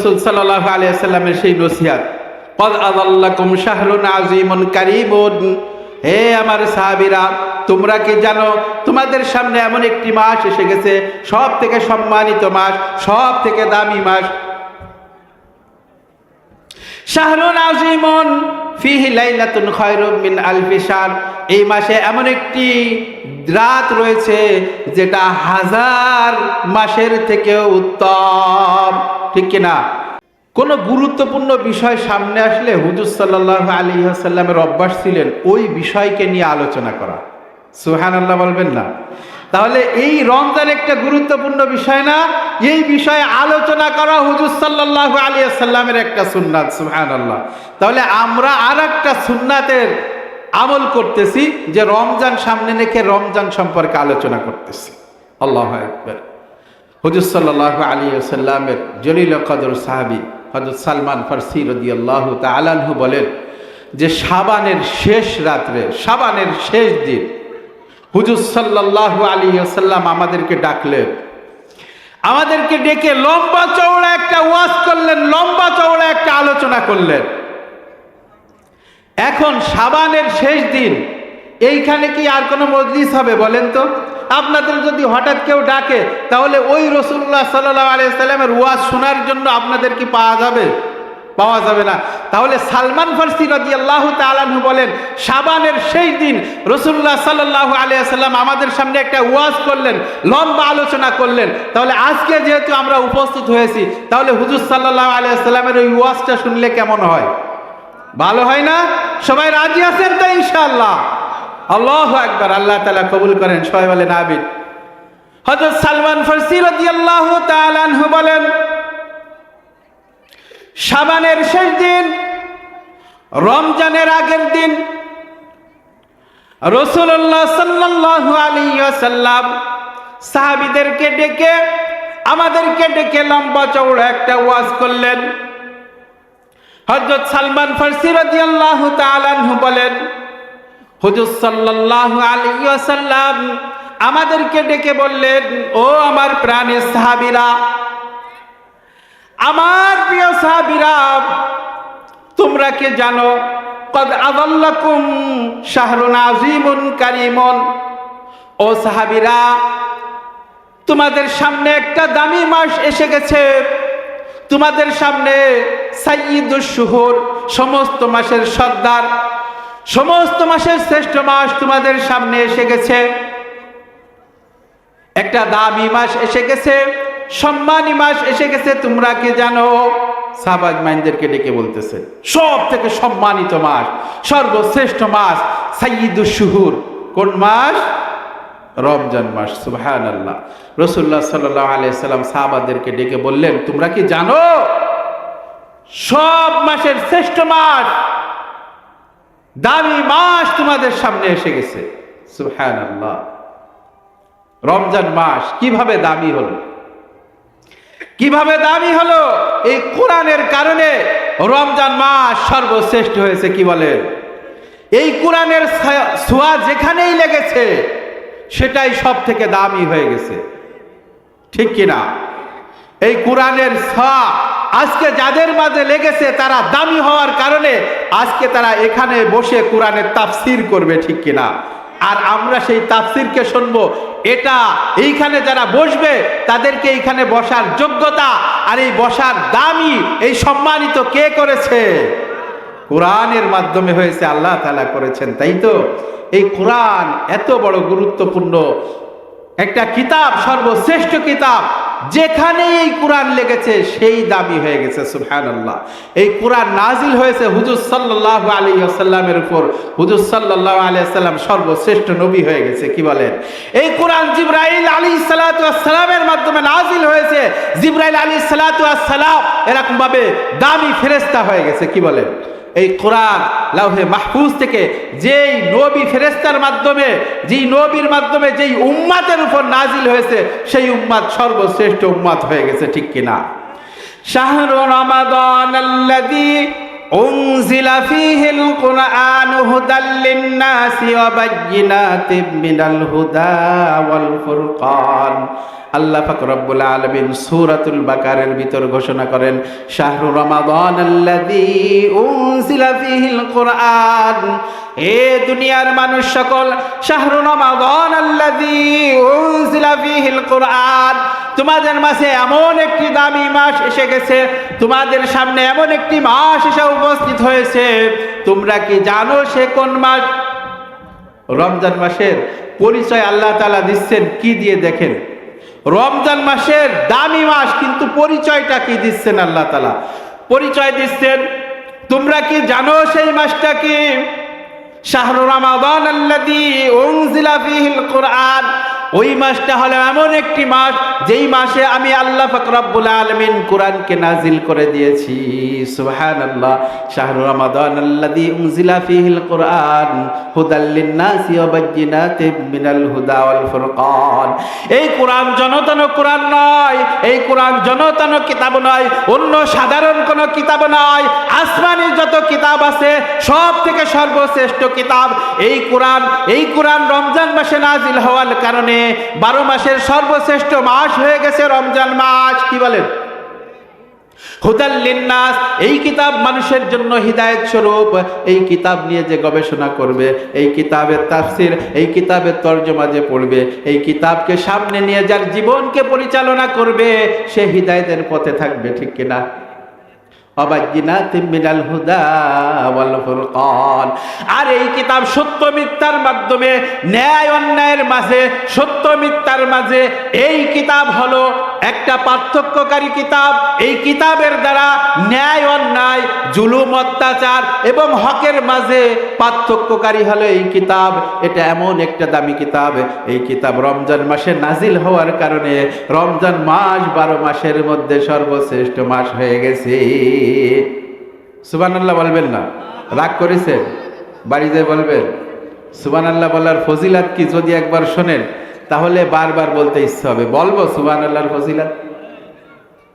রসুল সাল্লাহ আলিয়াল্লামের সেই নসিহাত। কদ আদাল্লাকুম শাহরুন আজিমুন কারিমুন হে আমার সাহাবিরা, তোমরা কি জানো, তোমাদের সামনে এমন একটি মাস এসে গেছে সব থেকে সম্মানিত মাস সব থেকে দামি মাস। শাহরুন আজিমন ফিহি লাইলাতুন খায়রুম মিন আলফি শাহর এই মাসে এমন একটি রাত রয়েছে যেটা হাজার মাসের থেকেও উত্তম। ঠিক কি না? কোনো গুরুত্বপূর্ণ বিষয় সামনে আসলে হুজুর সাল্লাহ আলী আসাল্লামের অভ্যাস ছিলেন ওই বিষয়কে নিয়ে আলোচনা করা। সুহান আল্লাহ বলবেন না। তাহলে এই রমজান একটা গুরুত্বপূর্ণ বিষয় না, এই বিষয়ে আলোচনা করা হুজুর সাল্লাহ আলী আসাল্লামের একটা সুন্নাত সুহান আল্লাহ তাহলে আমরা আর একটা সুন্নাতের আমল করতেছি যে রমজান সামনে রেখে রমজান সম্পর্কে আলোচনা করতেছি। আল্লাহ একবার হুজুর সাল্লাহ আলী আসাল্লামের জলিল কদর সাহাবি হজরত সালমান ফারসি রদি আল্লাহ তালানহু বলেন যে সাবানের শেষ রাত্রে সাবানের শেষ দিন হুজুর সাল্লাহ আলী আসাল্লাম আমাদেরকে ডাকলেন। আমাদেরকে ডেকে লম্বা চওড়া একটা ওয়াজ করলেন, লম্বা চওড়া একটা আলোচনা করলেন। এখন সাবানের শেষ দিন, এইখানে কি আর কোনো মজলিস হবে বলেন তো? আপনাদের যদি হঠাৎ কেউ ডাকে, তাহলে ওই রসুল্লাহ সাল্লাহ আলিয়াল্লামের ওয়াজ শোনার জন্য আপনাদের কি পাওয়া যাবে? পাওয়া যাবে না। তাহলে সালমান ফার্সি রাজি আল্লাহ তালাহু বলেন সাবানের সেই দিন রসুল্লাহ সাল্লাহ আলিয়াল্লাম আমাদের সামনে একটা ওয়াজ করলেন, লম্বা আলোচনা করলেন। তাহলে আজকে যেহেতু আমরা উপস্থিত হয়েছি, তাহলে হুজুর সাল্লাহ আলিয়াল্লামের ওই ওয়াজটা শুনলে কেমন হয়? ভালো হয় না? সবাই রাজি আছেন তো ইনশাআল্লাহ? আল্লাহ একবার আল্লাহ তালা কবুল করেন, সবাই বলেন আবিদ হজরত সালমান ফার্সি রাজি আল্লাহ তালানহু বলেন সাবানের শেষ দিন, রমজানের আগের দিন রসুল্লাহ সাল্লাহ আলী সাল্লাম সাহাবিদেরকে ডেকে, আমাদেরকে ডেকে লম্বা চৌড়া একটা ওয়াজ করলেন। হজরত সালমান ফার্সি রাজি আল্লাহ তালানহু বলেন, হুজুর সাল্লাহ আলী সাল্লাম আমাদেরকে ডেকে বললেন, ও আমার প্রাণের সাহাবিরা আমার প্রিয় সাহাবিরা, তোমরা কি জানো? কদ আদাল্লাকুম শাহরুন আজিমুন কারিমন। ও সাহাবিরা, তোমাদের সামনে একটা দামি মাস এসে গেছে। তোমাদের সামনে সাইয়দুস শুহুর, সমস্ত মাসের সর্দার, সমস্ত মাসের শ্রেষ্ঠ মাস তোমাদের সামনে এসে গেছে। একটা দামি মাস এসে গেছে। সম্মানী মাস এসে গেছে, তোমরা কি জানো? সাবাজ মাইনদেরকে ডেকে বলতেছে সব থেকে সম্মানিত মাস, সর্বশ্রেষ্ঠ মাস সাইয়দুল শুহুর। কোন মাস? রমজান মাস সুবহান আল্লাহ রসুল্লাহ সাল্লাহ আলিয়াল্লাম সাহাবাদেরকে ডেকে বললেন, তোমরা কি জানো? সব মাসের শ্রেষ্ঠ মাস, দামি মাস তোমাদের সামনে এসে গেছে সুবহান আল্লাহ রমজান মাস কীভাবে দামি হলো? কীভাবে দামি হলো? এই কোরআনের কারণে রমজান মাস সর্বশ্রেষ্ঠ হয়েছে, কি বলে? এই কোরআনের ছোঁয়া যেখানেই লেগেছে, সেটাই সব থেকে দামি হয়ে গেছে। ঠিক কিনা এই কোরআনের ছোঁয়া আজকে যাদের মাঝে লেগেছে, তারা দামি হওয়ার কারণে আজকে তারা এখানে বসে কোরআনের তাফসির করবে, ঠিক কিনা আর আমরা সেই তাফসিরকে শুনব। এটা এইখানে যারা বসবে, তাদেরকে এইখানে বসার যোগ্যতা আর এই বসার দামি এই সম্মানিত কে করেছে? কোরআনের মাধ্যমে হয়েছে, আল্লাহ তালা করেছেন, তাই তো? এই কোরআন এত বড় গুরুত্বপূর্ণ। একটা কিতাব, সর্বশ্রেষ্ঠ কিতাব যেখানে এই কোরআন লেগেছে, সেই দামি হয়ে গেছে সুহান আল্লাহ এই কোরআন নাজিল হয়েছে হুজুর সাল্লাহ আলী উপর। হুজুর সাল্লাহ আলী সর্বশ্রেষ্ঠ নবী হয়ে গেছে, কি বলেন? এই কোরআন জিব্রাইল আলী সালাতামের মাধ্যমে নাজিল হয়েছে। জিব্রাইল আলী সালাতাম এরকম ভাবে দামি ফেরেস্তা হয়ে গেছে, কি বলেন? এই কোরআন লাউহে মাহফুজ থেকে যেই নবী ফেরেস্তার মাধ্যমে, যেই নবীর মাধ্যমে যেই উম্মাতের উপর নাজিল হয়েছে, সেই উম্মাদ সর্বশ্রেষ্ঠ উম্মাদ হয়ে গেছে, ঠিক কিনা? শাহরু রমাদান أنزل فيه القرآن هدى للناس وبينات من الهدى والفرقان আল্লাহ পাক রব্বুল আলামিন সূরাতুল বাকারের ভিতর ঘোষণা করেন শাহরু রমাদান আল্লাযী উনজিলা ফীহিল কুরআন এ দুনিয়ার মানুষ সকল শাহরু রমাদান আল্লাযী উনজিলা ফীহিল কুরআন তোমাদের মাঝে এমন একটি দামি মাস এসে গেছে, তোমাদের সামনে এমন একটি মাস এসে উপস্থিত হয়েছে। তোমরা কি জানো সে কোন মাস? রমজান মাসের পরিচয় আল্লাহ তালা দিচ্ছেন, কি দিয়ে দেখেন? রমজান মাসের দামি মাস, কিন্তু পরিচয়টা কি দিচ্ছেন আল্লাহ তালা পরিচয় দিচ্ছেন, তোমরা কি জানো সেই মাসটা কি? শাহরু রমাদান আল্লাযী উনজিলা ফীহিল কুরআন। ওই মাসটা হলো এমন একটি মাস, যেই মাসে আমি আল্লাহ পাক রব্বুল আলামিন কোরআনকে নাজিল করে দিয়েছি। সুবহানাল্লাহ, শাহরু রমাদান ফীহিল কুরআন হুদা ফুরকান। এই কোরআন জনতন কোরআন নয়, এই কোরআন জনতন কিতাব নয়, অন্য সাধারণ কোনো কিতাব নয়। আসমানি যত কিতাব আছে, সব থেকে সর্বশ্রেষ্ঠ কিতাব। এই কোরআন এই কোরআন রমজান মাসে নাজিল হওয়ার কারণে বারো মাসের সর্বশ্রেষ্ঠ মাস হয়ে গেছে রমজান মাস। কি বলেন? হুদাল্লিন্নাস এই কিতাব মানুষের জন্য হিদায়ত স্বরূপ। এই কিতাব নিয়ে যে গবেষণা করবে, এই কিতাবের তাফসির, এই কিতাবের তর্জমা যে পড়বে, এই কিতাবকে সামনে নিয়ে যার জীবনকে পরিচালনা করবে, সে হিদায়তের পথে থাকবে, ঠিক কিনা? অবাজ্জিনাতিম মিনাল হুদা ফুরকান। আর এই কিতাব সত্য মিথ্যার মাধ্যমে, ন্যায় অন্যায়ের মাঝে, সত্য মিথ্যার মাঝে, এই কিতাব হলো একটা পার্থক্যকারী কিতাব। এই কিতাবের দ্বারা ন্যায় অন্যায়, জুলুম অত্যাচার এবং হকের মাঝে পার্থক্যকারী হলো এই কিতাব। এটা এমন একটা দামি কিতাব। এই কিতাব রমজান মাসে নাজিল হওয়ার কারণে, রমজান মাস বারো মাসের মধ্যে সর্বশ্রেষ্ঠ মাস হয়ে গেছে। সুবান আল্লাহ বলবেন না। রাগ করেছেন বাড়িতে বলবেন সুবান আল্লাহ বলার ফজিলাত কি যদি একবার শোনেন? তাহলে বারবার বলতে ইচ্ছে হবে। বলব সুবান আল্লাহর ফজিলাত?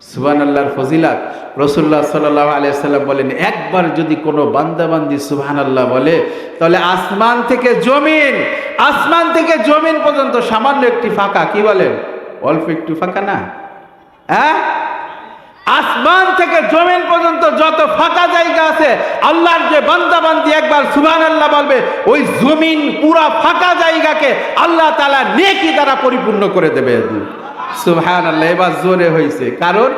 সুবান আল্লাহর ফজিলাত রসুল্লাহ সাল্লাহ আলিয়াল্লাম বলেন, একবার যদি কোনো বান্দাবান্দি সুবহান আল্লাহ বলে, তাহলে আসমান থেকে জমিন, আসমান থেকে জমিন পর্যন্ত সামান্য একটি ফাঁকা, কি বলেন? অল্প একটু ফাঁকা না? হ্যাঁ? আসমান থেকে জমিন পর্যন্ত যত ফাঁকা জায়গা আছে, আল্লাহর যে বান্দাবান্দি একবার সুবহান আল্লাহ বলবে, ওই জমিন পুরা ফাঁকা জায়গাকে আল্লাহ তালা নেকি দ্বারা পরিপূর্ণ করে দেবে। সুবহান আল্লাহ এবার জোরে হয়েছে কারণ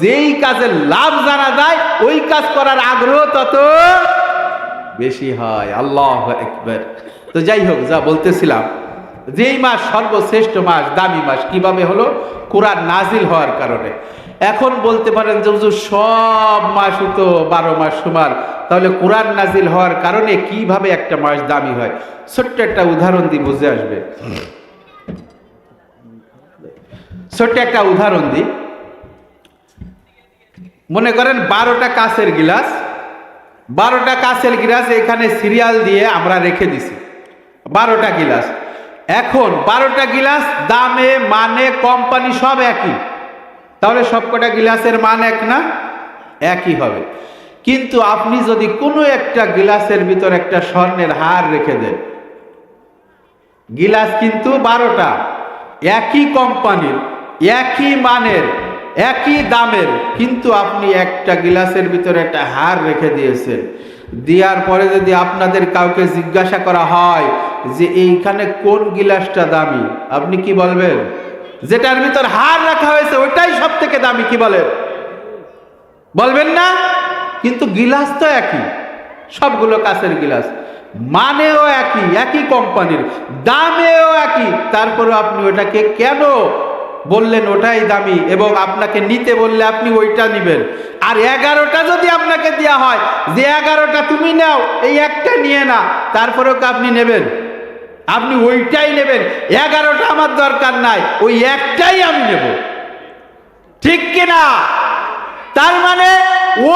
যেই কাজের লাভ জানা যায়, ওই কাজ করার আগ্রহ তত বেশি হয়। আল্লাহ একবার তো যাই হোক, যা বলতেছিলাম, যেই মাস সর্বশ্রেষ্ঠ মাস, দামি মাস, কীভাবে হলো? কোরআন নাজিল হওয়ার কারণে। এখন বলতে পারেন যে হুজুর, সব মাস হতো বারো মাস সমান তাহলে কোরআন নাজিল হওয়ার কারণে কীভাবে একটা মাস দামি হয়? ছোট্ট একটা উদাহরণ দিয়ে বুঝে আসবে? ছোট্ট একটা উদাহরণ দিই। মনে করেন বারোটা কাঁচের গিলাস। বারোটা কাঁচের গিলাস এখানে সিরিয়াল দিয়ে আমরা রেখে দিছি। বারোটা গিলাস। এখন বারোটা গিলাস দামে মানে কোম্পানি সব একই। তাহলে সবকটা গিলাসের মান এক না? একই হবে। কিন্তু আপনি যদি কোনো একটা গিলাসের ভিতর একটা স্বর্ণের হার রেখে দেন, গিলাস কিন্তু বারোটা, একই কোম্পানির, একই মানের, একই দামের, কিন্তু আপনি একটা গিলাসের ভিতরে একটা হার রেখে দিয়েছেন। দেওয়ার পরে যদি আপনাদের কাউকে জিজ্ঞাসা করা হয় যে এইখানে কোন গিলাসটা দামি, আপনি কি বলবেন? যেটার ভিতর হার রাখা হয়েছে, ওইটাই সব থেকে দামি, কি বলে? বলবেন না? কিন্তু গিলাস তো একই, সবগুলো কাছের গিলাস। মানেও একই একই কোম্পানির, দামেও একই। তারপরে আপনি ওটাকে কেন বললেন ওটাই দামি এবং আপনাকে নিতে বললে আপনি ওইটা নেবেন? আর এগারোটা যদি আপনাকে দেওয়া হয়, যে এগারোটা তুমি নাও, এই একটা নিয়ে না, তারপরেও আপনি নেবেন? আপনি ওইটাই নেবেন। এগারোটা আমার দরকার নাই ওই একটাই আমি নেব। ঠিক কিনা? তার মানে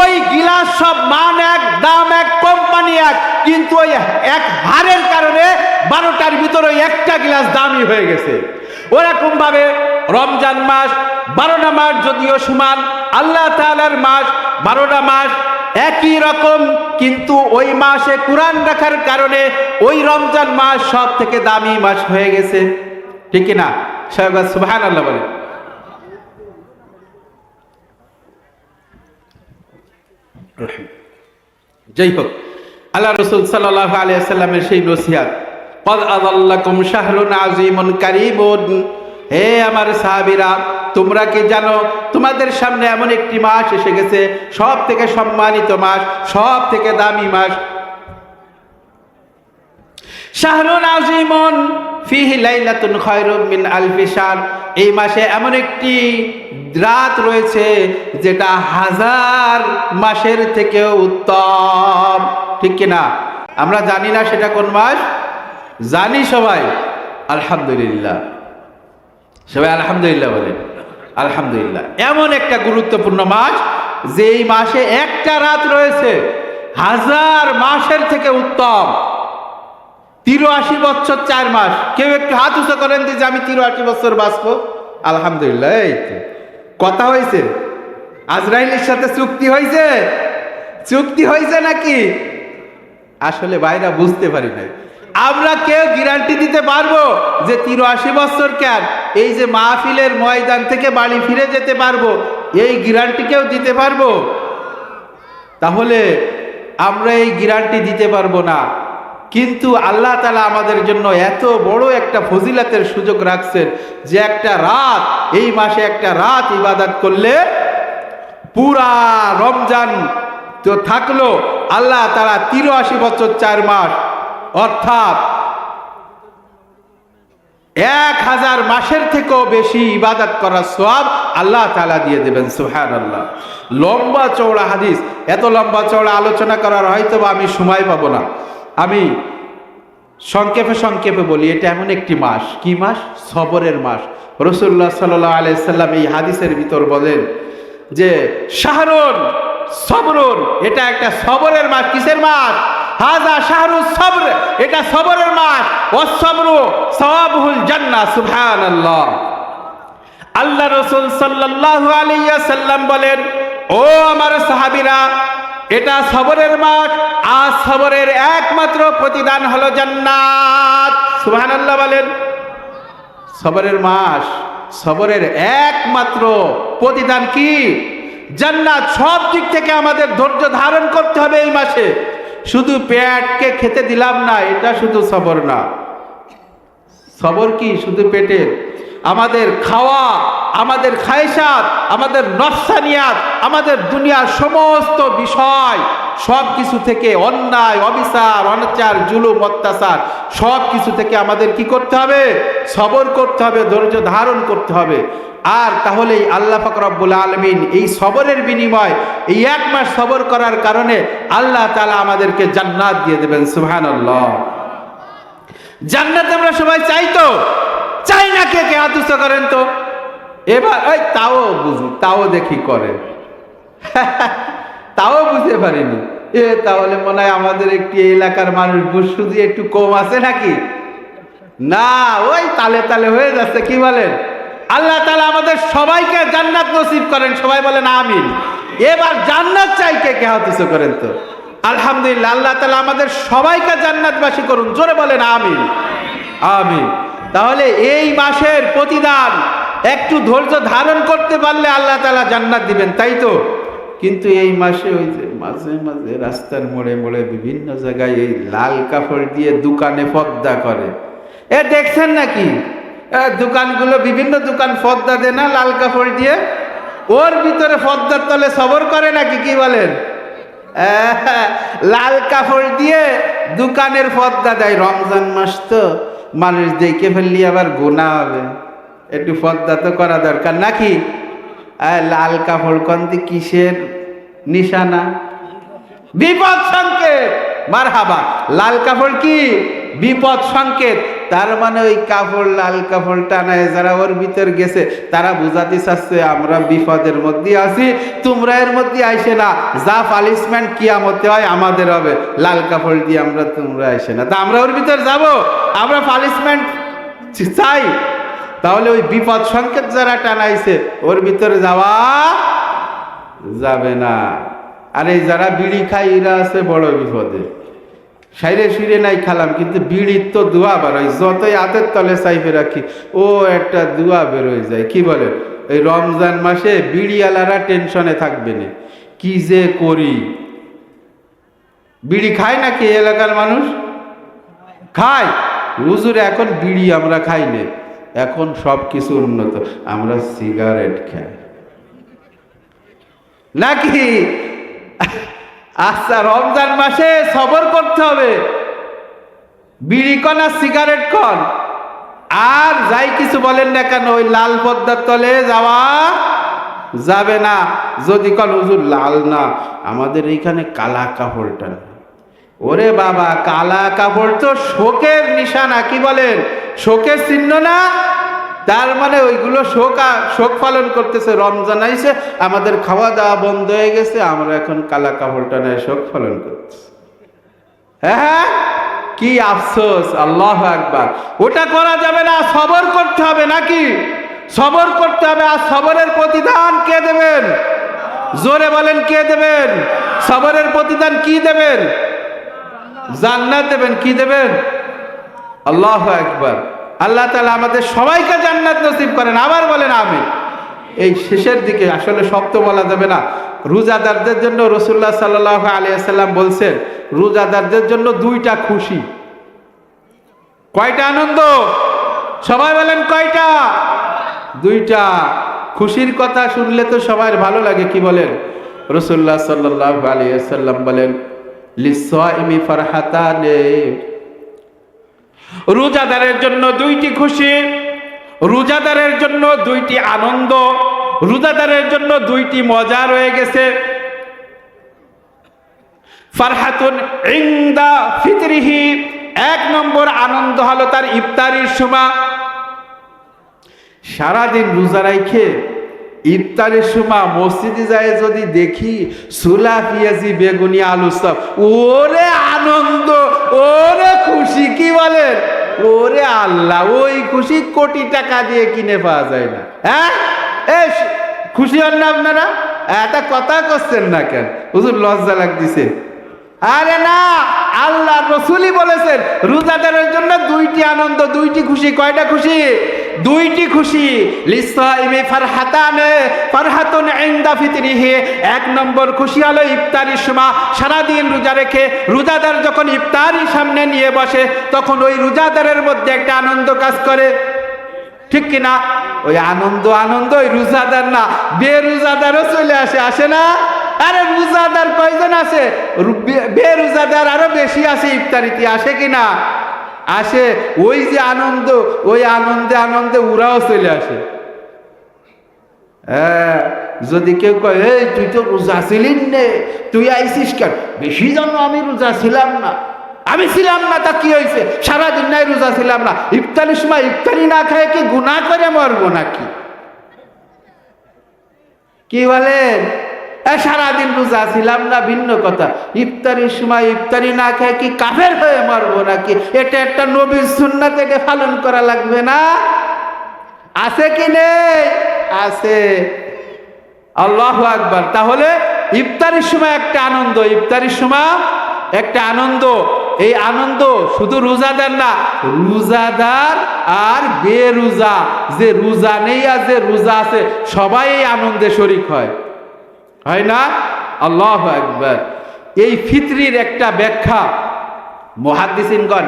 ওই গিলাস সব মান এক, দাম এক, কোম্পানি এক, কিন্তু ওই এক হারের কারণে বারোটার ভিতরে একটা গিলাস দামি হয়ে গেছে। ওরকম ভাবে রমজান মাস, বারোটা মাস যদিও সমান, আল্লাহ তালার মাস, বারোটা মাস একই রকম, কিন্তু ওই মাসে কোরআন রাখার কারণে ওই রমজান মাস সব থেকে দামি মাস হয়ে গেছে। ঠিক না সুবাহান আল্লাহ বলে রহিম। যাই হোক আল্লাহ রসুল সাল্লাহ আলিয়া সাল্লামের সেই নসিহাত পদ আদাল্লাকুম শাহরুন আজিমুন কারিমুন হে আমার সাহাবিরা, তোমরা কি জানো, তোমাদের সামনে এমন একটি মাস এসে গেছে সব থেকে সম্মানিত মাস সব থেকে দামি মাস শাহরুন আজিমন ফিহি লাইলাতুন খায়রুম মিন আলফি এই মাসে এমন একটি রাত রয়েছে যেটা হাজার মাসের থেকেও উত্তম। ঠিক কিনা? আমরা জানি না সেটা কোন মাস? জানি সবাই। আলহামদুলিল্লাহ। সবাই আলহামদুলিল্লাহ বলেন। আলহামদুলিল্লাহ। এমন একটা গুরুত্বপূর্ণ মাস যে এই মাসে একটা রাত রয়েছে। হাজার মাসের থেকে উত্তম। তিরাশি বছর চার মাস। কেউ একটু হাত উঁচু করেন যে আমি তিরাশি বছর বাঁচবো। আলহামদুলিল্লাহ, এই তো। কথা হয়েছে আজরাইলের সাথে চুক্তি হয়েছে চুক্তি হয়েছে নাকি? আসলে বাইরা বুঝতে পারি নাই। আমরা কেউ গ্যারান্টি দিতে পারব যে, তিরাশি বছর কেন? এই যে মাহফিলের ময়দান থেকে বাড়ি ফিরে যেতে পারব, এই গ্যারান্টি কেউ দিতে পারব? তাহলে আমরা এই গ্যারান্টি দিতে পারব না। কিন্তু আল্লাহ তালা আমাদের জন্য এত বড় একটা ফজিলাতের সুযোগ রাখছেন যে একটা রাত, এই মাসে একটা রাত ইবাদত করলে পুরা রমজান তো থাকল, আল্লাহ তারা তিরাশি বছর চার মাস, অর্থাৎ এক হাজার মাসের থেকেও বেশি ইবাদত করার সব আল্লাহ তালা দিয়ে দেবেন সুহান আল্লাহ লম্বা চৌড়া হাদিস, এত লম্বা চৌড়া আলোচনা করার হয়তো বা আমি সময় পাবো না। আমি সংক্ষেপে সংক্ষেপে বলি, এটা এমন একটি মাস। কি মাস? সবরের মাস। রসুল্লাহ সাল্লাহ আলাইসাল্লাম এই হাদিসের ভিতর বলেন যে, শাহরুন সবরুন, এটা একটা সবরের মাস। কিসের মাস? হাজা শাহরু সবর, এটা সবরের মাস। ও সবরু সওয়াবুল জান্নাহ, সুবহানাল্লাহ। আল্লাহ রসুল সাল্লাল্লাহু আলাইহি সাল্লাম বলেন, ও আমার সাহাবীরা এটা সবরের মাস আর সবরের একমাত্র প্রতিদান হলো জান্নাত। সুবহানাল্লাহ বলেন, সবরের মাস, সবরের একমাত্র প্রতিদান কি? জান্নাত সব দিক থেকে আমাদের ধৈর্য ধারণ করতে হবে এই মাসে। শুধু পেটকে খেতে দিলাম না, এটা শুধু সবর না। সবর কি? শুধু পেটের। আমাদের খাওয়া, আমাদের খায়সাত আমাদের নফসানিয়াত, আমাদের দুনিয়ার সমস্ত বিষয় সব কিছু থেকে অন্যায়, অবিচার, অনাচার, জুলুম, অত্যাচার সব কিছু থেকে আমাদের কি করতে হবে? সবর করতে হবে, ধৈর্য ধারণ করতে হবে। আর তাহলেই আল্লাহ ফকরবুল আলমিন এই সবরের বিনিময়, এই এক মাস সবর করার কারণে আল্লাহ তালা আমাদেরকে জান্নাত দিয়ে দেবেন সুহান জান্নাত আমরা সবাই চাই তো? চাই না কে কে হাত করেন তো? এবার ওই তাও বুঝি, তাও দেখি করে। তাও বুঝতে পারিনি। এ, তাহলে মনে হয় আমাদের একটি এলাকার মানুষ বুঝশুদি একটু কম আছে নাকি? না, ওই তালে তালে হয়ে যাচ্ছে, কি বলেন? আল্লাহ তালা আমাদের সবাইকে জান্নাত নসিব করেন, সবাই বলেন আমিন। এবার জান্নাত চাই কে কে হাত করেন তো? আলহামদুলিল্লাহ, আল্লাহ তালা আমাদের সবাইকে জান্নাতবাসী করুন, জোরে বলেন আমিন। আমিন। তাহলে এই মাসের প্রতিদান একটু ধৈর্য ধারণ করতে পারলে আল্লাহ তালা জান্নাত দিবেন, তাই তো? কিন্তু এই মাসে ওই যে মাঝে মাঝে রাস্তার মোড়ে মোড়ে বিভিন্ন জায়গায় এই লাল কাপড় দিয়ে দোকানে পদ্মা করে। এ দেখছেন নাকি? দোকানগুলো বিভিন্ন দোকান পদ্মা দেয় না লাল কাপড় দিয়ে? ওর ভিতরে পদ্মার তলে সবর করে নাকি, কি বলেন? লাল কাপড় দিয়ে দোকানের পদ্মা দেয়, রমজান মাস তো। মানুষ দেখে ফেললি আবার গোনা হবে। একটু পদ্মা তো করা দরকার। নাকি? লাল কাপড় কন্দি কিসের নিশানা? বিপদ সংকেত। মার হাবা লাল কাপড় কি? বিপদ সংকেত। তার মানে ওই কাপড় লাল কাপড় টানায় যারা ওর ভিতর গেছে, তারা বুঝাতে চাচ্ছে, আমরা বিপদের মধ্যে আছি, তোমরা এর মধ্যে আইসে না। যা পালিশমেন্ট কিয়ামতে হয়, আমাদের হবে। লাল কাপড় দিয়ে আমরা তোমরা আইসে না। তা আমরা ওর ভিতর যাব। আমরা পালিশমেন্ট চাই। তাহলে ওই বিপদ সংকেত যারা টানাইছে, ওর ভিতরে যাওয়া যাবে না। আর এই যারা বিড়ি খাই এরা আছে বড় বিপদে। সাইরে সুইরে নাই খালাম, কিন্তু বিড়ির তো দোয়া বেরোয়, যতই হাতের তলে সাইফে রাখি, ও একটা দোয়া বেরোয় যায়। কি বলে এই রমজান মাসে বিড়িওয়ালারা টেনশনে থাকবে না। কি যে করি? বিড়ি খায় নাকি এলাকার মানুষ? খায়। হুজুর, এখন বিড়ি আমরা খাই না। এখন সব কিছু উন্নত। আমরা সিগারেট খাই। নাকি? আচ্ছা রমজান মাসে সবর করতে হবে। বিড়ি কন আর সিগারেট কন। আর যাই কিছু বলেন না কেন, ওই লাল পদ্মার তলে যাওয়া যাবে না। যদি কন, হুজুর, লাল না, আমাদের এইখানে কালা কাপড়টা ওরে বাবা, কালা কাপড় তো শোকের নিশানা, কি বলেন? শোকের চিহ্ন না? তার মানে ওইগুলো শোক শোক পালন করতেছে, রমজান আইসে আমাদের খাওয়া দাওয়া বন্ধ হয়ে গেছে, আমরা এখন কালা কাপড়টা নেয় শোক পালন করতেছি। হ্যাঁ কি আফসোস, আল্লাহ একবার ওটা করা যাবে না, সবর করতে হবে নাকি? সবর করতে হবে, আর সবরের প্রতিদান কে দেবেন? জোরে বলেন, কে দেবেন? সবরের প্রতিদান কি দেবেন? জান্নাত দেবেন, কি দেবেন? আল্লাহ একবার আল্লাহ তালা আমাদের সবাইকে জান্নাত নসিব করেন, আবার বলেন আমি এই শেষের দিকে আসলে সব তো বলা যাবে না। রোজাদারদের জন্য রসুল্লাহ সাল্লাহ আলিয়াল্লাম বলছেন, রোজাদারদের জন্য দুইটা খুশি। কয়টা আনন্দ? সবাই বলেন কয়টা? দুইটা। খুশির কথা শুনলে তো সবার ভালো লাগে, কি বলেন? রসুল্লাহ সাল্লাহ আলিয়াল্লাম বলেন লিসাইমি ফারহাতানে রোজাদারের জন্য দুইটি খুশি, রোজাদারের জন্য দুইটি আনন্দ, রোজাদারের জন্য দুইটি মজা রয়ে গেছে। ফারহাতুন ইংদা ফিতরিহি, এক নম্বর আনন্দ হলো তার ইফতারির সময়। সারাদিন রোজা রাইখে ইফতারের সময় মসজিদে যায় যদি দেখি সুলা পিয়াজি বেগুনি আলু সব, ওরে আনন্দ, ওরে খুশি, কি বলেন? ওরে আল্লাহ, ওই খুশি কোটি টাকা দিয়ে কিনে পাওয়া যায় না। হ্যাঁ? খুশি হন না আপনারা? এটা কথা করছেন না কেন? হুজুর লজ্জা লাগতেছে। আরে না, আল্লাহ রসুলই বলেছেন, রোজাদারের জন্য দুইটি আনন্দ, দুইটি খুশি, কয়টা খুশি? দুইটি খুশি। ফারহাতানে এক নম্বর খুশি হলো ইফতারির সময় সারাদিন রোজা রেখে, রোজাদার যখন ইফতারি সামনে নিয়ে বসে, তখন ওই রোজাদারের মধ্যে একটা আনন্দ কাজ করে। ঠিক কিনা? ওই আনন্দ আনন্দ, ওই রোজাদার না, বেরোজাদারও চলে আসে আসে না? আরে রোজাদার কয়জন আছে? বেরোজাদার আরও বেশি আছে ইফতারিতে, আসে কিনা? আসে, ওই যে আনন্দ, ওই আনন্দে আনন্দে ওরাও চলে আসে। হ্যাঁ যদি কেউ কয়, এই, তুই তো রোজা ছিলিস নে, তুই আইসিস কেন? বেশি জানো আমি রোজা ছিলাম না। আমি ছিলাম না, তা কি হয়েছে সারাদিন নাই রোজা ছিলাম না। ইফতারির সময় ইফতারি না খায় কি গুনাহ করে মরবো নাকি? কি বলেন? সারাদিন রোজা ছিলাম না, ভিন্ন কথা। ইফতারির সময় ইফতারি না খেয়ে কি কাফের হয়ে মরবো নাকি? এটা একটা নবীর সুন্নাত থেকে পালন করা লাগবে না? আছে কি নেই? আছে। আল্লাহ আকবার। তাহলে ইফতারির সময় একটা আনন্দ, ইফতারির সময় একটা আনন্দ। এই আনন্দ শুধু রোজাদার না, রোজাদার আর বে বেরোজা। যে রোজা নেই আর যে রোজা আছে, সবাই এই আনন্দে শরিক হয়। হয় না? আল্লাহ একবার এই ফিতরির একটা ব্যাখ্যা মহাদিসিনগণ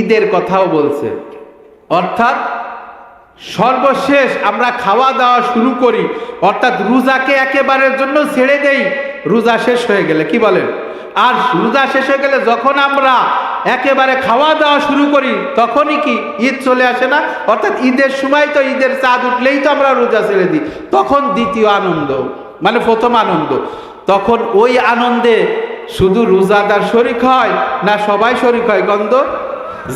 ঈদের কথাও বলছে। অর্থাৎ সর্বশেষ আমরা খাওয়া দাওয়া শুরু করি, অর্থাৎ রোজাকে একেবারের জন্য ছেড়ে দেই, রোজা শেষ হয়ে গেলে, কি বলেন? আর রোজা শেষ হয়ে গেলে যখন আমরা একেবারে খাওয়া দাওয়া শুরু করি, তখনই কি ঈদ চলে আসে না? অর্থাৎ ঈদের সময় তো ঈদের চাঁদ উঠলেই তো আমরা রোজা ছেড়ে দিই, তখন দ্বিতীয় আনন্দ। মানে প্রথম আনন্দ। তখন ওই আনন্দে শুধু রোজাদার শরিক হয় না সবাই শরিক হয় গন্ধ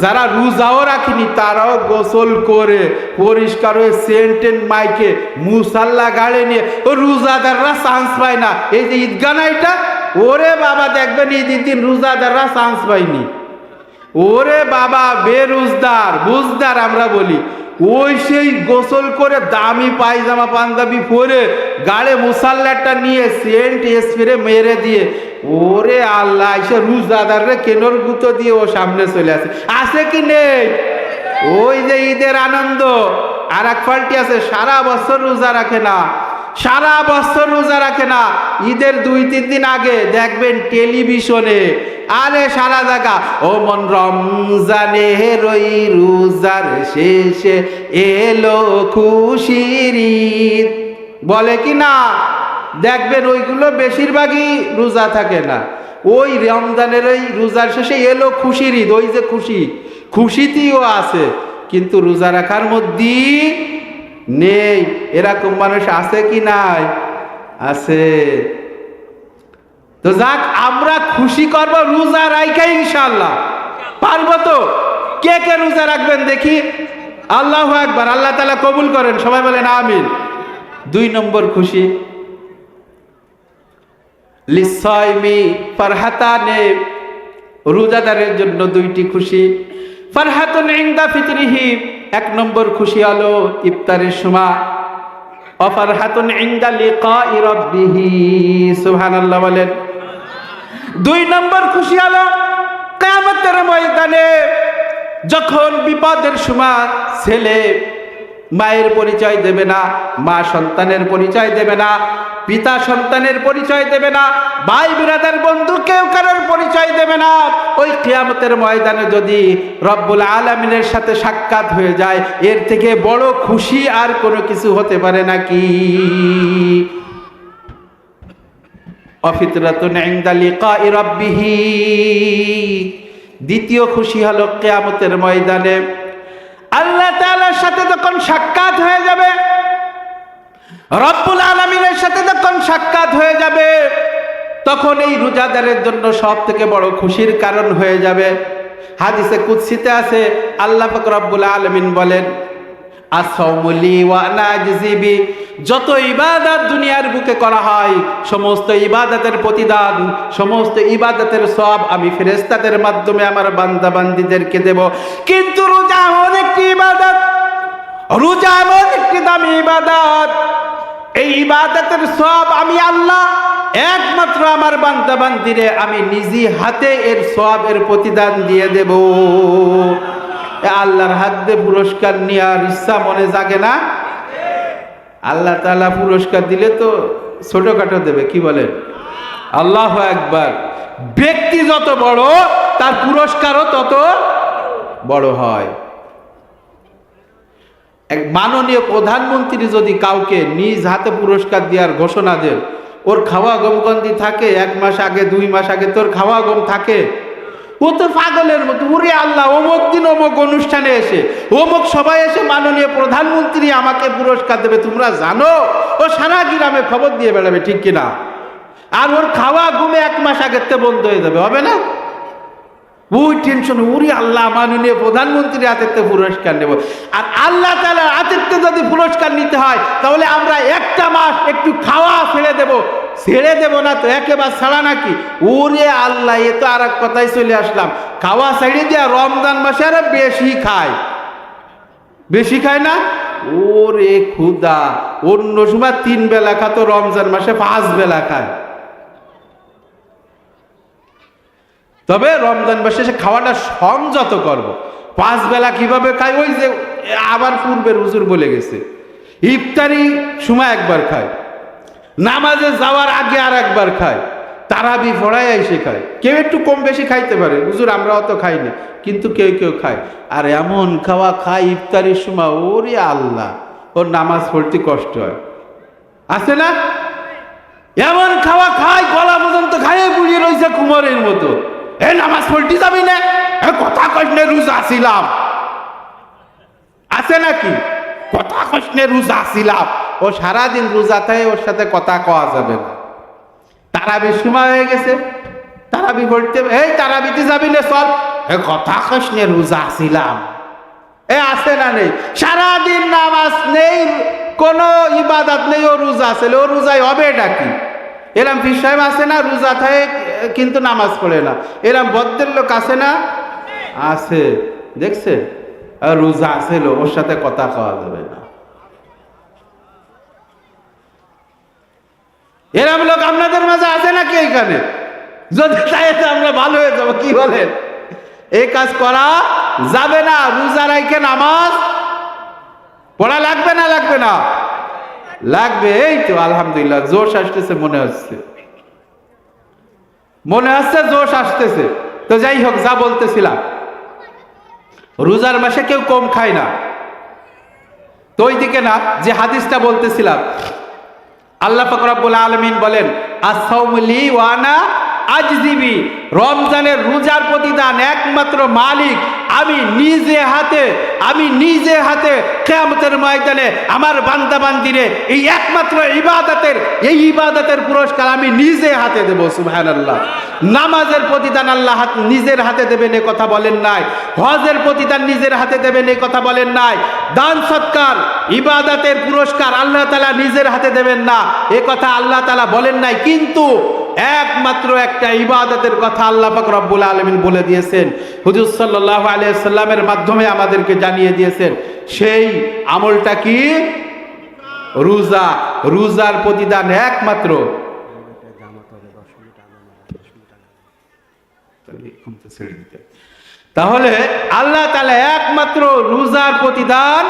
যারা রোজাও রাখিনি, তারাও গোসল করে পরিষ্কার হয়ে সেন্টেন মাইকে মুসাল্লা গাড়ি নিয়ে। ও রোজাদাররা চান্স পায় না। এই যে ঈদগা না এটা? ওরে বাবা, দেখবেন ঈদের দিন রোজাদাররা চান্স পায়নি। ওরে বাবা বেরোজদার বুঝদার আমরা বলি। ওই সেই গোসল করে দামি পায়জামা, পাঞ্জাবি পরে গাড়ে মুসাল্লাটা নিয়ে সেন্ট স্প্রে মেরে দিয়ে, ওরে আল্লাহ, এসে রোজাদার রে কেনর গুঁতো দিয়ে ও সামনে চলে আসে। আছে কি নেই? ওই যে ঈদের আনন্দ আর এক পাল্টি আছে, সারা বছর রোজা রাখে না। সারা বছর রোজা রাখে না। ঈদের দুই, তিন দিন আগে দেখবেন টেলিভিশনে আরে সারা জায়গা, ও মন রমজানে রই রোজার শেষে এলো খুশির ঈদ। বলে কি না? দেখবেন ওইগুলো বেশিরভাগই রোজা থাকে না। ওই রমজানের ওই রোজার শেষে এলো খুশির ঈদ। ওই যে খুশি খুশিতেও আছে, কিন্তু রোজা রাখার মধ্যেই নেই। এরকম মানুষ আছে কি নাই? আছে। তো যাক, আমরা খুশি করব, রোজা রাইখা ইনশাল্লাহ পারব তো? কে কে রোজা রাখবেন দেখি? আল্লাহ একবার আল্লাহ তালা কবুল করেন। সবাই বলেন আমিন। দুই নম্বর খুশি। লিসাইমি ফারহাতানে, রোজাদারের জন্য দুইটি খুশি। ফারহাতুন ইনদা ফিতরিহি এক নম্বর খুশি আলো ইফতারের সময়। অফারহাতুন ইনদা লিকাই রাব্বিহি, সুবহানাল্লাহ বলেন। দুই নম্বর খুশি আলো কিয়ামতের ময়দানে যখন বিপদের সময় ছেলে মায়ের পরিচয় দেবে না, মা সন্তানের পরিচয় দেবে না, পিতা সন্তানের পরিচয় দেবে না, ভাই বিরাদার বন্ধু কেউ কারোর পরিচয় দেবে না। ওই কিয়ামতের ময়দানে যদি রব্বুল আলমিনের সাথে সাক্ষাৎ হয়ে যায়, এর থেকে বড় খুশি আর কোনো কিছু হতে পারে নাকি? দ্বিতীয় খুশি হলো কিয়ামতের ময়দানে। আল্লাহ তাআলার সাথে যখন সাক্ষাৎ হয়ে যাবে, রব্বুল আলমিনের সাথে যখন সাক্ষাৎ হয়ে যাবে, তখন এই রোজাদারের জন্য সব থেকে বড় খুশির কারণ হয়ে যাবে। হাদিসে কুৎসিতে আছে, আল্লাহ রব্বুল আলমিন বলেন যত ইবাদত দুনিয়ার বুকে করা হয়, সমস্ত ইবাদতের প্রতিদান, সমস্ত ইবাদতের সব আমি ফেরেস্তাদের মাধ্যমে আমার বান্দা বান্দিদেরকে দেব। কিন্তু রোজা এমন একটি ইবাদত। এমন ইবাদত। এই ইবাদতের সব আমি আল্লাহ। একমাত্র আমার বান্দা বান্দিরে আমি নিজি হাতে এর সব এর প্রতিদান দিয়ে দেব। আল্লাহর হাত দিয়ে পুরস্কার নেওয়ার ইচ্ছা মনে জাগে না? আল্লাহ তাআলা পুরস্কার দিলে তো ছোটখাটো দেবে, কি বলেন আল্লাহ একবার ব্যক্তি যত বড়, তার পুরস্কারও তত বড় হয়। এক মাননীয় প্রধানমন্ত্রী যদি কাউকে নিজ হাতে পুরস্কার দেওয়ার ঘোষণা দেন, ওর খাওয়া গমগন্দি থাকে, এক মাস আগে, দুই মাস আগে তোর খাওয়া গম থাকে। ও তো পাগলের মতো উরে আল্লাহ, অমুক দিন অমুক অনুষ্ঠানে এসে, অমুক সবাই এসে মাননীয় প্রধানমন্ত্রী আমাকে পুরস্কার দেবে, তোমরা জানো, ও সারা গ্রামে খবর দিয়ে বেড়াবে, ঠিক কিনা? আর ওর খাওয়া ঘুমে এক মাস আগের বন্ধ হয়ে যাবে, হবে না? ওই টেনশন উরি আল্লাহ, মাননীয় প্রধানমন্ত্রীর হাতের পুরস্কার নেব। আর আল্লাহ তালার হাতের যদি পুরস্কার নিতে হয়, তাহলে আমরা একটা মাস একটু খাওয়া ছেড়ে দেব। ছেড়ে দেব না তো, একেবারে ছাড়া নাকি? ওরে আল্লাহ, এ তো আর এক কথাই চলে আসলাম। খাওয়া ছেড়ে দিয়া রমজান মাসে আরও বেশি খায়। বেশি খায় না? ওরে ক্ষুদা অন্য সময় তিন বেলা খাতো রমজান মাসে পাঁচ বেলা খায়। তবে রমজান মাসে সে খাওয়াটা সংযত করব। পাঁচ বেলা কীভাবে খায় ওই যে আবার পূর্বের হুজুর বলে গেছে, ইফতারি সময় একবার খায়, নামাজে যাওয়ার আগে আর একবার খায়, তারাবি ফড়াই এসে খায়। কেউ একটু কম বেশি খাইতে পারে, হুজুর আমরা অত খাই না কিন্তু কেউ কেউ খায়। আর এমন খাওয়া খায় ইফতারির সময়, ওরে আল্লাহ, ওর নামাজ পড়তে কষ্ট হয়। আছে না? এমন খাওয়া খায়, গলা পর্যন্ত খাইয়ে বুঝিয়ে রয়েছে কুমারের মতো। এ নামাজ পড়তে যাবি না? এ কথা কষ্ণে রোজা আসিলাম। আছে নাকি? কথা কষ্ণে রোজা আসিলাম। ও সারাদিন রোজা থাকে ওর সাথে কথা কওয়া যাবে না। তারাবি সময় হয়ে গেছে। তারাবি পড়তে এই তারাবিতে যাবি না, চল। এ কথা কষ্ণে রোজা আসিলাম। এ আছে না নেই? সারাদিন নামাজ নেই, কোনো ইবাদত নেই, ও রোজা আছে। ও রোজাই হবে ডাকি এরম ফির সাহেব আছে না, রোজা থাকে, কিন্তু নামাজ পড়ে না। এরম বদ্ধের লোক আছে না? আছে দেখছে? রোজা আছে ওর সাথে কথা কওয়া যাবে না। এরম লোক আপনাদের মাঝে আছে নাকি এইখানে যদি তাই আমরা ভালো হয়ে যাব, কি বলেন? এই কাজ করা যাবে না, রোজা রাইখে নামাজ পড়া লাগবে না লাগবে না। লাগবে, এই তো আলহামদুলিল্লাহ, জোশ আসতেছে, মনে হচ্ছে। মনে হচ্ছে জোশ আসতেছে। তো যাই হোক, যা বলতেছিলাম। রোজার মাসে কেউ কম খায় না। তো ওই দিকে না, যে হাদিসটা বলতেছিলাম, আল্লাহ ফকরাবুল আলমিন বলেন আসাউমলি ওয়ানা আজদিবি রমজানের রোজার প্রতিদান একমাত্র মালিক আমি নিজে হাতে, আমি নিজে হাতে কেয়ামতের ময়দানে আমার বান্দা বান্দিরে এই একমাত্র ইবাদতের, এই ইবাদতের পুরস্কার আমি নিজে হাতে দেব সুহান আল্লাহ নামাজের প্রতিদান আল্লাহ নিজের হাতে দেবেন, এ কথা বলেন নাই। হজের প্রতিদান নিজের হাতে দেবেন, এ কথা বলেন নাই। দান সৎকার, ইবাদতের পুরস্কার আল্লাহ তালা নিজের হাতে দেবেন না, এ কথা আল্লাহ তালা বলেন নাই। কিন্তু একমাত্র একটা ইবাদতের কথা আল্লাহ পাক রব্বুল আলমিন বলে দিয়েছেন। হুজুর সাল্লাহ আলিয়াল্লামের মাধ্যমে আমাদেরকে জানিয়ে দিয়েছেন, সেই আমলটা কি? রোজা। রোজার প্রতিদান একমাত্র। তাহলে আল্লাহ তালা একমাত্র রোজার প্রতিদান,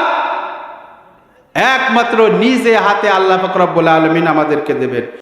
একমাত্র নিজে হাতে আল্লাহ ফকরবুল আলমিন আমাদেরকে দেবেন।